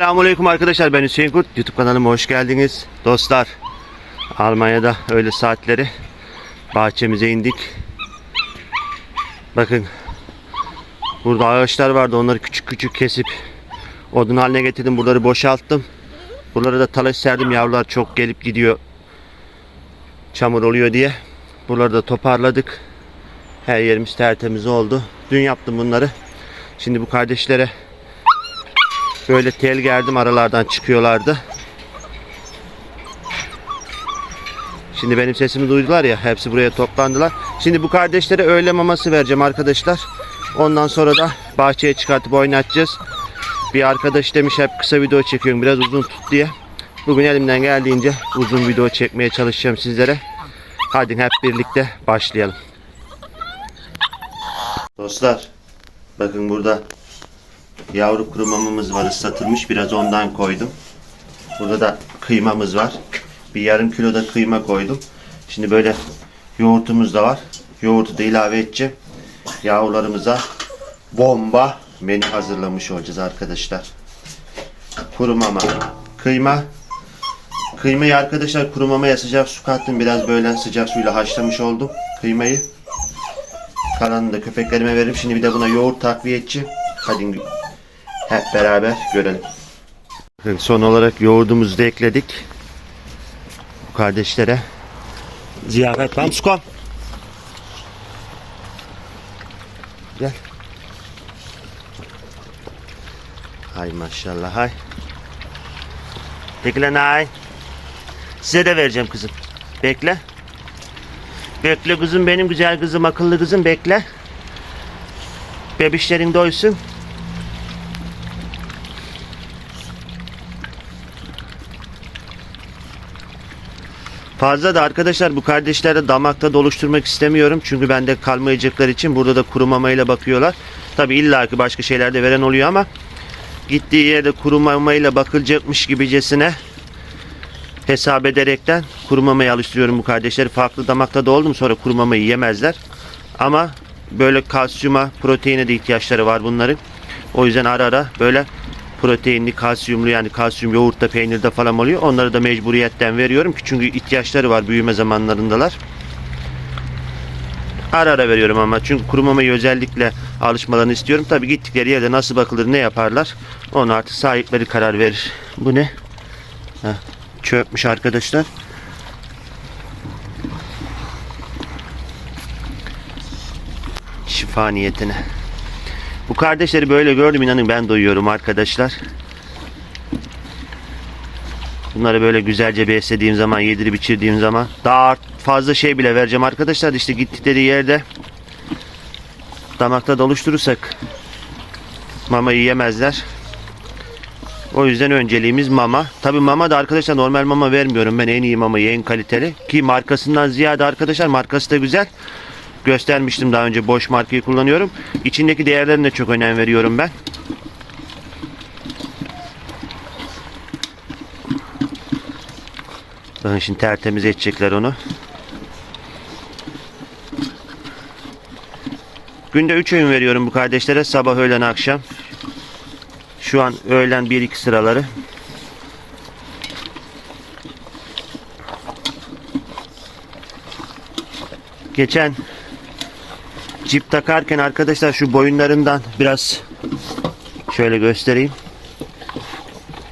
Selamünaleyküm arkadaşlar ben Hüseyin Kurt. YouTube kanalıma hoş geldiniz. Dostlar Almanya'da öğle saatleri. Bahçemize indik. Bakın burada ağaçlar vardı onları küçük küçük kesip odun haline getirdim. Buraları boşalttım. Buralara da talaş serdim. Yavrular çok gelip gidiyor çamur oluyor diye. Buraları da toparladık. Her yerimiz tertemiz oldu. Dün yaptım bunları. Şimdi bu kardeşlere Böyle tel gerdim aralardan çıkıyorlardı. Şimdi benim sesimi duydular ya hepsi buraya toplandılar. Şimdi bu kardeşlere öğle maması vereceğim arkadaşlar. Ondan sonra da bahçeye çıkartıp oynatacağız. Bir arkadaş demiş hep kısa video çekiyorum biraz uzun tut diye. Bugün elimden geldiğince uzun video çekmeye çalışacağım sizlere. Hadi hep birlikte başlayalım. Dostlar bakın burada Yavru kuru mamamız var ıslatılmış. Biraz ondan koydum. Burada da kıymamız var. Bir yarım kilo da kıyma koydum. Şimdi böyle yoğurtumuz da var. Yoğurtu da ilave edeceğim. Yavrularımıza bomba menü hazırlamış olacağız arkadaşlar. Kuru mama, kıyma. Kıymayı arkadaşlar kuru mamaya sıcak su kattım. Biraz böyle sıcak suyla haşlamış oldum kıymayı. Kalanını da köpeklerime veririm. Şimdi bir de buna yoğurt takviye edeceğim. Hadi hep beraber görelim. Son olarak yoğurdumuzu da ekledik. Bu kardeşlere ziyafet Pamskom. Gel. Hay maşallah hay. Bekle nay. Size de vereceğim kızım. Bekle. Bekle kızım benim güzel kızım akıllı kızım bekle. Bebişlerin doysun. Fazla da arkadaşlar bu kardeşlere damakta doluşturmak istemiyorum. Çünkü bende kalmayacaklar için burada da kuru mamayla bakıyorlar. Tabi illaki başka şeyler de veren oluyor ama gittiği yerde kuru mamayla bakılacakmış gibicesine hesap ederekten kuru mamaya alıştırıyorum bu kardeşleri. Farklı damakta da oldum sonra kuru mamayı yemezler. Ama böyle kalsiyuma, proteine de ihtiyaçları var bunların. O yüzden ara ara böyle proteinli, kalsiyumlu yani kalsiyum yoğurtta, peynirde falan oluyor. Onları da mecburiyetten veriyorum ki çünkü ihtiyaçları var büyüme zamanlarındalar. Ara ara veriyorum ama çünkü kuru mamayı özellikle alışmalarını istiyorum. Tabi gittikleri yerde nasıl bakılır, ne yaparlar onu artık sahipleri karar verir. Bu ne? Heh, çöpmüş arkadaşlar. Şifa niyetine. Bu kardeşleri böyle gördüm inanın ben doyuyorum arkadaşlar. Bunları böyle güzelce beslediğim zaman, yedirip içirdiğim zaman daha fazla şey bile vereceğim arkadaşlar. İşte gittikleri yerde damakta doluşturursak mamayı yemezler. O yüzden önceliğimiz mama. Tabi mama da arkadaşlar normal mama vermiyorum. Ben en iyi mamayı, en kaliteli. Ki markasından ziyade arkadaşlar markası da güzel göstermiştim daha önce boş markayı kullanıyorum. İçindeki değerlerine çok önem veriyorum ben. Bakın şimdi tertemiz edecekler onu. Günde 3 öğün veriyorum bu kardeşlere. Sabah, öğlen, akşam. Şu an öğlen 1-2 sıraları. Geçen Cip takarken arkadaşlar şu boyunlarından biraz şöyle göstereyim.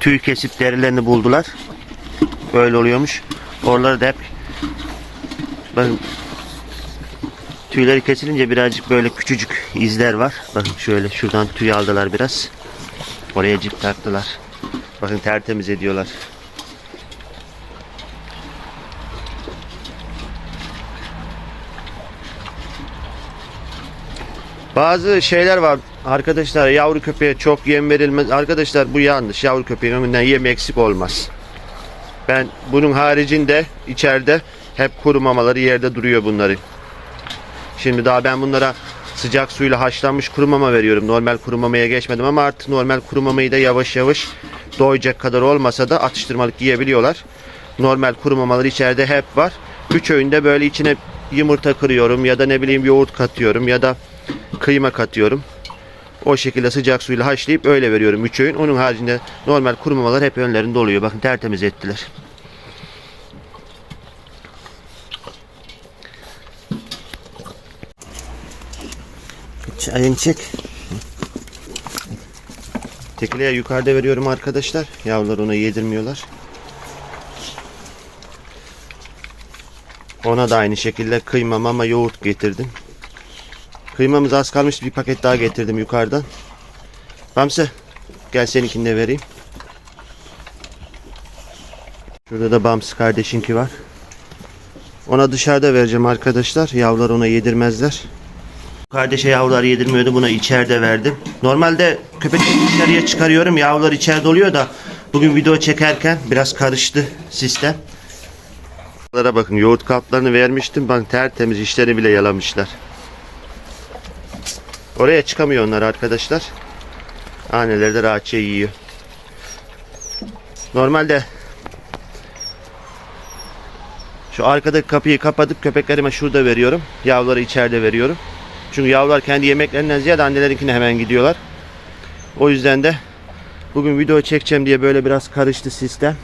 Tüy kesip derilerini buldular. Böyle oluyormuş. Oraları da hep bakın tüyleri kesilince birazcık böyle küçücük izler var. Bakın şöyle şuradan tüy aldılar biraz. Oraya cip taktılar. Bakın tertemiz ediyorlar. Bazı şeyler var arkadaşlar yavru köpeğe çok yem verilmez. Arkadaşlar bu yanlış. Yavru köpeğin önünden yem eksik olmaz. Ben bunun haricinde içeride hep kuru mamaları yerde duruyor bunların. Şimdi daha ben bunlara sıcak suyla haşlanmış kuru mama veriyorum. Normal kuru mamaya geçmedim ama artık normal kuru mamayı da yavaş yavaş doyacak kadar olmasa da atıştırmalık yiyebiliyorlar. Normal kuru mamalar içeride hep var. Üç öğünde böyle içine yumurta kırıyorum ya da ne bileyim yoğurt katıyorum ya da kıyma katıyorum. O şekilde sıcak suyla haşlayıp öyle veriyorum 3 öğün. Onun haricinde normal kuru mamalar hep önlerinde oluyor. Bakın tertemiz ettiler. Çayını çek. Tekileye yukarıda veriyorum arkadaşlar. Yavrular ona yedirmiyorlar. Ona da aynı şekilde kıyma mama yoğurt getirdim. Kıymamız az kalmış bir paket daha getirdim yukarıdan. Bamsı gel seninkini de vereyim. Şurada da Bamsı kardeşinki var. Ona dışarıda vereceğim arkadaşlar. Yavrular ona yedirmezler. Kardeşe yavrular yedirmiyordu. Buna içeride verdim. Normalde köpekleri dışarıya çıkarıyorum. Yavrular içeride oluyor da bugün video çekerken biraz karıştı sistem. Bakın yoğurt kaplarını vermiştim. Bak tertemiz işleri bile yalamışlar. Oraya çıkamıyor onlar arkadaşlar. Anneleri de rahatça yiyor. Normalde şu arkadaki kapıyı kapatıp köpeklerime şurada veriyorum. Yavruları içeride veriyorum. Çünkü yavrular kendi yemeklerinden ziyade annelerinkine hemen gidiyorlar. O yüzden de bugün video çekeceğim diye böyle biraz karıştı sistem.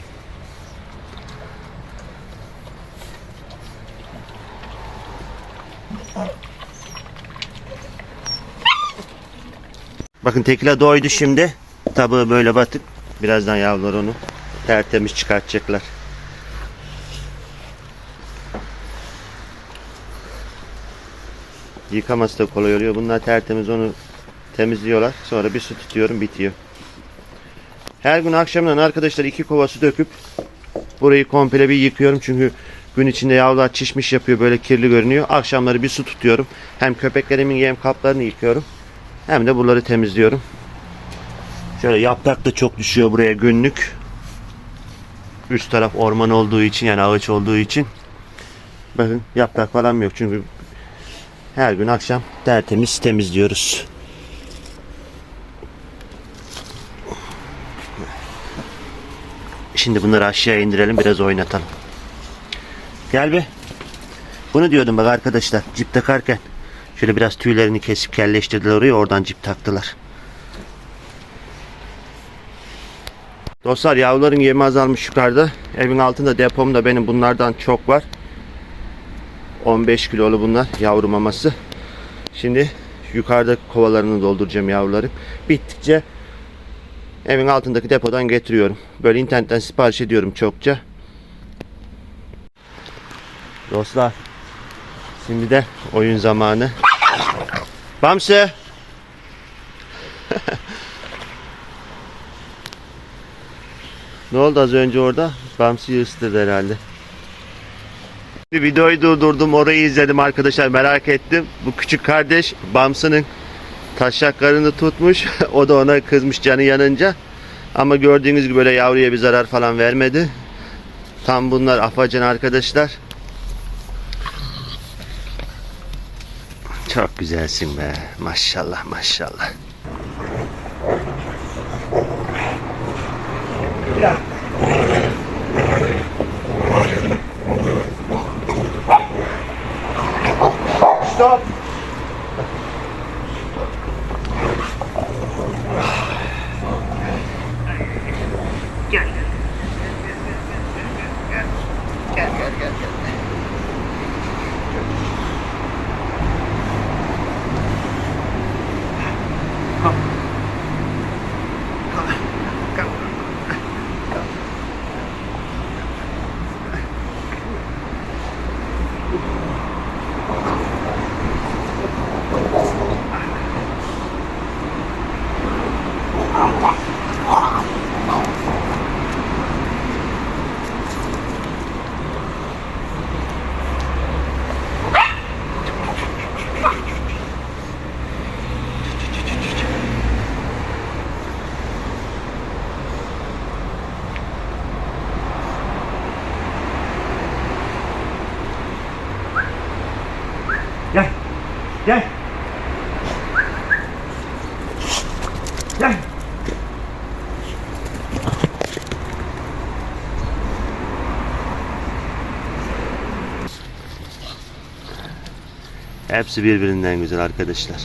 Bakın tekila doydu şimdi. Tabağı böyle batıp birazdan yavrular onu tertemiz çıkartacaklar. Yıkaması da kolay oluyor. Bunlar tertemiz onu temizliyorlar. Sonra bir su tutuyorum bitiyor. Her gün akşamdan arkadaşlar iki kova su döküp burayı komple bir yıkıyorum. Çünkü gün içinde yavrular çişmiş yapıyor böyle kirli görünüyor. Akşamları bir su tutuyorum. Hem köpeklerimin yem kaplarını yıkıyorum. Hem de buraları temizliyorum. Şöyle yaprak da çok düşüyor buraya günlük. Üst taraf orman olduğu için yani ağaç olduğu için. Bakın yaprak falan yok çünkü her gün akşam tertemiz temizliyoruz. Şimdi bunları aşağı indirelim biraz oynatalım. Gel be. Bunu diyordum bak arkadaşlar cip takarken. Şöyle biraz tüylerini kesip kelleştirdiler oraya oradan cip taktılar. Dostlar yavruların yemi azalmış yukarıda. Evin altında depomda benim bunlardan çok var. 15 kilolu bunlar yavru maması. Şimdi yukarıda kovalarını dolduracağım yavruları. Bittikçe evin altındaki depodan getiriyorum. Böyle internetten sipariş ediyorum çokça. Dostlar şimdi de oyun zamanı. Bamsı. ne oldu az önce orada? Bamsı'yı ısıtırdı herhalde. Videoyu durdurdum orayı izledim arkadaşlar merak ettim. Bu küçük kardeş Bamsı'nın taşaklarını tutmuş. o da ona kızmış canı yanınca. Ama gördüğünüz gibi böyle yavruya bir zarar falan vermedi. Tam bunlar afacan arkadaşlar. Çok güzelsin be. Maşallah maşallah. Stop. Gel. Gel. Gel. Hepsi birbirinden güzel arkadaşlar.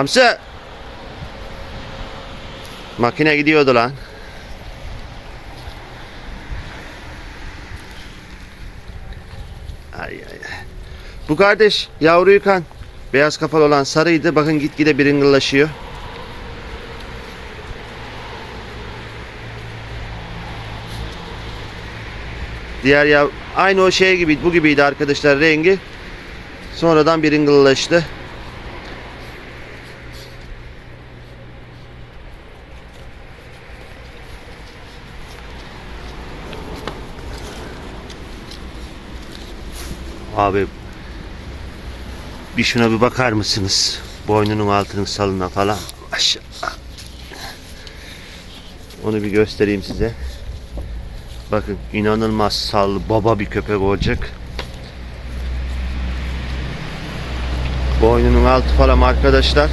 Hamsi. Makine gidiyordu lan. Ay ay ay. Bu kardeş yavruyu kan. Beyaz kafalı olan sarıydı. Bakın gitgide biringillaşıyor. Diğer yav aynı o şey gibi bu gibiydi arkadaşlar rengi. Sonradan biringillaştı. Abi bir şuna bir bakar mısınız? Boynunun altının salına falan. Aşağı. Onu bir göstereyim size. Bakın inanılmaz sallı baba bir köpek olacak. Boynunun altı falan arkadaşlar.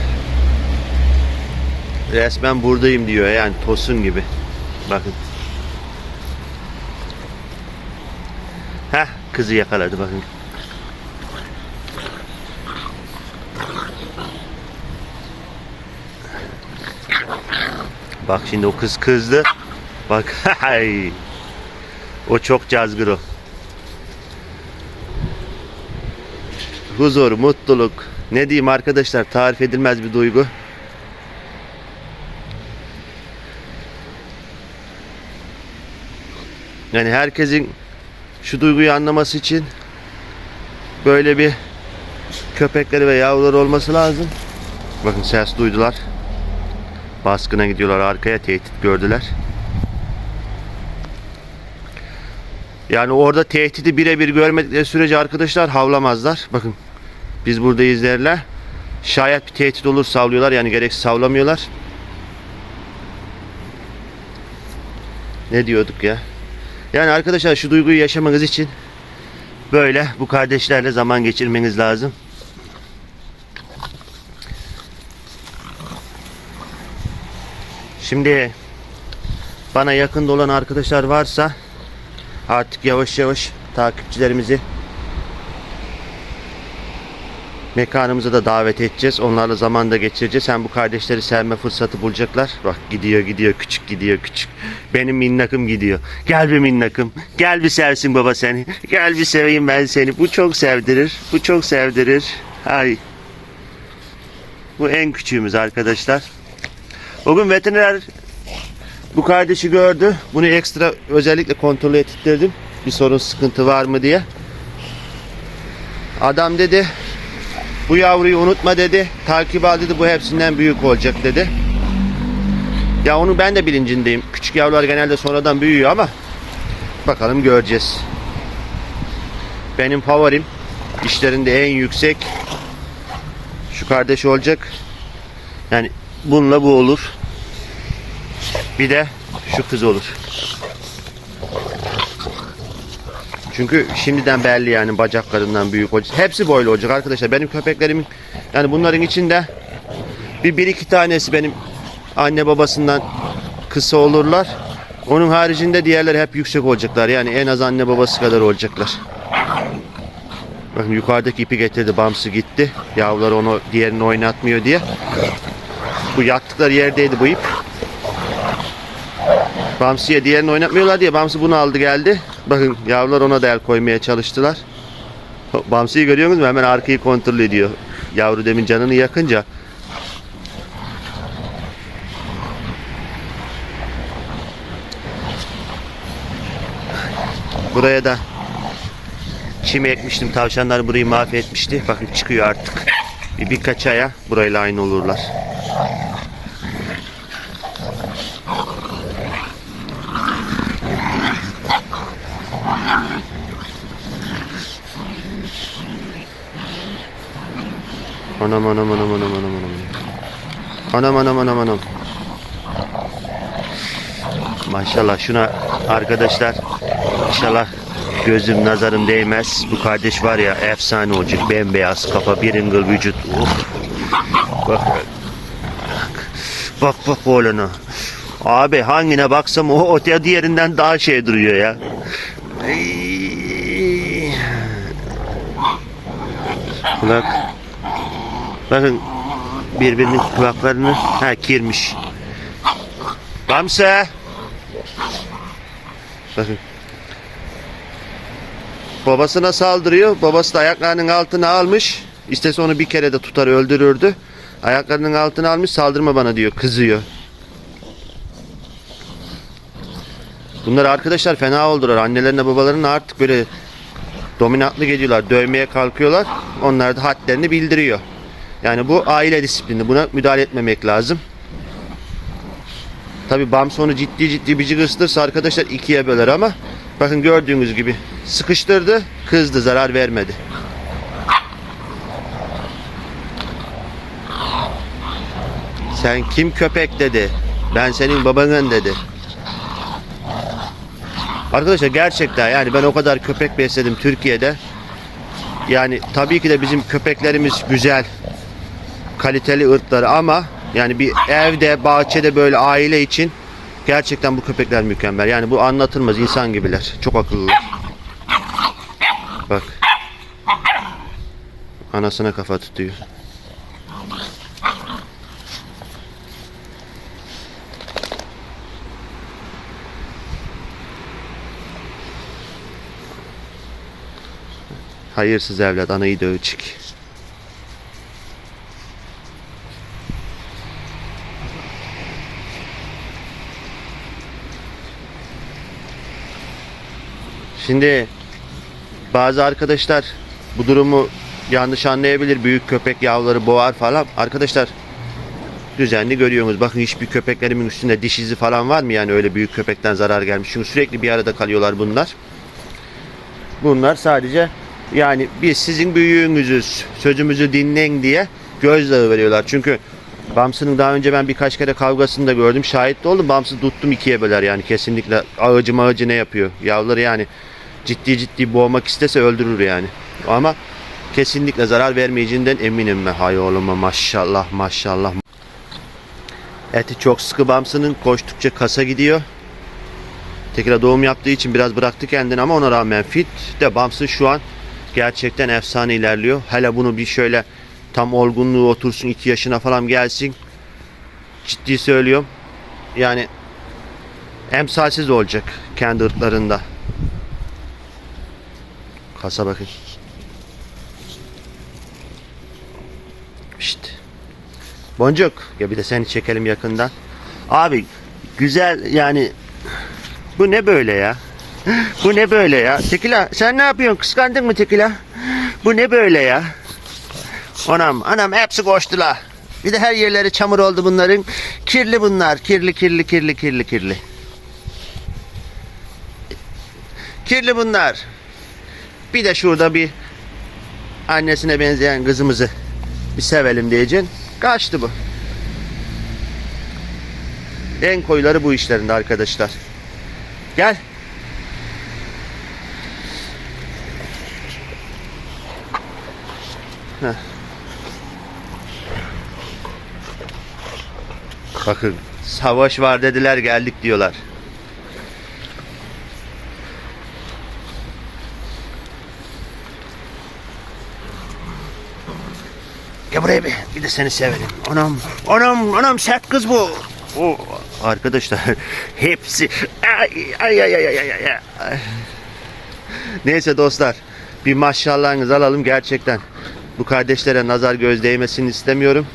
Resmen buradayım diyor yani tosun gibi. Bakın. Heh kızı yakaladı bakın. Bak şimdi o kız kızdı. Bak hay. O çok cazgır o. Huzur, mutluluk. Ne diyeyim arkadaşlar tarif edilmez bir duygu. Yani herkesin şu duyguyu anlaması için böyle bir köpekleri ve yavruları olması lazım. Bakın ses duydular. Baskına gidiyorlar arkaya tehdit gördüler. Yani orada tehdidi birebir görmedikleri sürece arkadaşlar havlamazlar. Bakın biz burada izlerler. Şayet bir tehdit olur savlıyorlar yani gereksiz savlamıyorlar. Ne diyorduk ya? Yani arkadaşlar şu duyguyu yaşamanız için böyle bu kardeşlerle zaman geçirmeniz lazım. Şimdi bana yakında olan arkadaşlar varsa artık yavaş yavaş takipçilerimizi mekanımıza da davet edeceğiz. Onlarla zaman da geçireceğiz. Hem bu kardeşleri sevme fırsatı bulacaklar. Bak gidiyor gidiyor küçük gidiyor küçük. Benim minnakım gidiyor. Gel bir minnakım. Gel bir sevsin baba seni. Gel bir seveyim ben seni. Bu çok sevdirir. Bu çok sevdirir. Ay. Bu en küçüğümüz arkadaşlar. O gün veteriner bu kardeşi gördü. Bunu ekstra özellikle kontrol ettirdim. Bir sorun sıkıntı var mı diye. Adam dedi bu yavruyu unutma dedi. Takip al dedi. Bu hepsinden büyük olacak dedi. Ya onu ben de bilincindeyim. Küçük yavrular genelde sonradan büyüyor ama bakalım göreceğiz. Benim favorim işlerinde en yüksek şu kardeş olacak. Yani bununla bu olur. Bir de şu kız olur. Çünkü şimdiden belli yani bacaklarından büyük olacak. Hepsi böyle olacak arkadaşlar. Benim köpeklerimin yani bunların içinde bir, bir iki tanesi benim anne babasından kısa olurlar. Onun haricinde diğerleri hep yüksek olacaklar. Yani en az anne babası kadar olacaklar. Bakın yukarıdaki ipi getirdi. Bamsı gitti. Yavrular onu diğerini oynatmıyor diye. Bu yattıkları yerdeydi bu ip. Bamsı'ya diğerini oynatmıyorlar diye Bamsı bunu aldı geldi. Bakın yavrular ona da el koymaya çalıştılar. Bamsı'yı görüyorsunuz mu? Hemen arkayı kontrol ediyor. Yavru demin canını yakınca. Buraya da çim ekmiştim. Tavşanlar burayı mahvetmişti. Bakın çıkıyor artık. Bir birkaç aya burayla aynı olurlar. Anam anam anam anam anam anam. Anam anam anam anam. Maşallah şuna arkadaşlar inşallah gözüm nazarım değmez. Bu kardeş var ya efsane olacak. Bembeyaz kafa, biringil vücut. Uf. Bak. Bak bak oğlana. Abi hangine baksam o, o diğerinden daha şey duruyor ya. Kulak. Bakın birbirinin kulaklarını ha kirmiş. Bamse. Bakın. Babasına saldırıyor. Babası da ayaklarının altına almış. İstese onu bir kere de tutar öldürürdü. Ayaklarının altına almış saldırma bana diyor. Kızıyor. Bunlar arkadaşlar fena oldular. Annelerine babalarına artık böyle dominantlı geliyorlar. Dövmeye kalkıyorlar. Onlar da hadlerini bildiriyor. Yani bu aile disiplini. Buna müdahale etmemek lazım. Tabi Bams onu ciddi ciddi bir ısıtırsa arkadaşlar ikiye böler ama bakın gördüğünüz gibi sıkıştırdı, kızdı, zarar vermedi. Sen kim köpek dedi. Ben senin babanın dedi. Arkadaşlar gerçekten yani ben o kadar köpek besledim Türkiye'de. Yani tabii ki de bizim köpeklerimiz güzel. Kaliteli ırkları ama yani bir evde, bahçede böyle aile için gerçekten bu köpekler mükemmel. Yani bu anlatılmaz insan gibiler. Çok akıllılar. Bak. Anasına kafa tutuyor. Hayırsız evlat anayı dövçük. Şimdi bazı arkadaşlar bu durumu yanlış anlayabilir. Büyük köpek yavruları boğar falan. Arkadaşlar düzenli görüyorsunuz. Bakın hiçbir köpeklerimin üstünde diş izi falan var mı? Yani öyle büyük köpekten zarar gelmiş. Çünkü sürekli bir arada kalıyorlar bunlar. Bunlar sadece yani biz sizin büyüğünüzüz, sözümüzü dinleyin diye gözdağı veriyorlar. Çünkü Bamsı'nın daha önce ben birkaç kere kavgasını da gördüm. Şahit de oldum. Bams'ı tuttum ikiye böler yani kesinlikle. Ağacı mağacı ne yapıyor? Yavruları yani ciddi ciddi boğmak istese öldürür yani. Ama kesinlikle zarar vermeyeceğinden eminim ben. Hay oğluma maşallah maşallah. Eti çok sıkı Bamsı'nın koştukça kasa gidiyor. Tekrar doğum yaptığı için biraz bıraktı kendini ama ona rağmen fit de Bamsı şu an gerçekten efsane ilerliyor. Hele bunu bir şöyle tam olgunluğu otursun 2 yaşına falan gelsin. Ciddi söylüyorum. Yani emsalsiz olacak kendi ırklarında. Kasa bakın. İşte. Boncuk. Ya bir de seni çekelim yakından. Abi güzel yani bu ne böyle ya? Bu ne böyle ya? Tekila sen ne yapıyorsun? Kıskandın mı Tekila? Bu ne böyle ya? Anam anam hepsi koştular. Bir de her yerleri çamur oldu bunların. Kirli bunlar. Kirli kirli kirli kirli kirli. Kirli bunlar. Bir de şurada bir annesine benzeyen kızımızı bir sevelim diyeceksin. Kaçtı bu. En koyuları bu işlerinde arkadaşlar. Gel. Heh. Bakın savaş var dediler geldik diyorlar. Buraya bir. Bir de seni severim. Anam, anam, anam sert kız bu. O arkadaşlar hepsi ay ay ay ay ay ay. Neyse dostlar bir maşallahınızı alalım gerçekten. Bu kardeşlere nazar göz değmesini istemiyorum.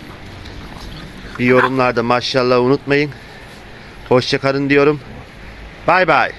Bir yorumlarda maşallah unutmayın. Hoşçakalın diyorum. Bay bay.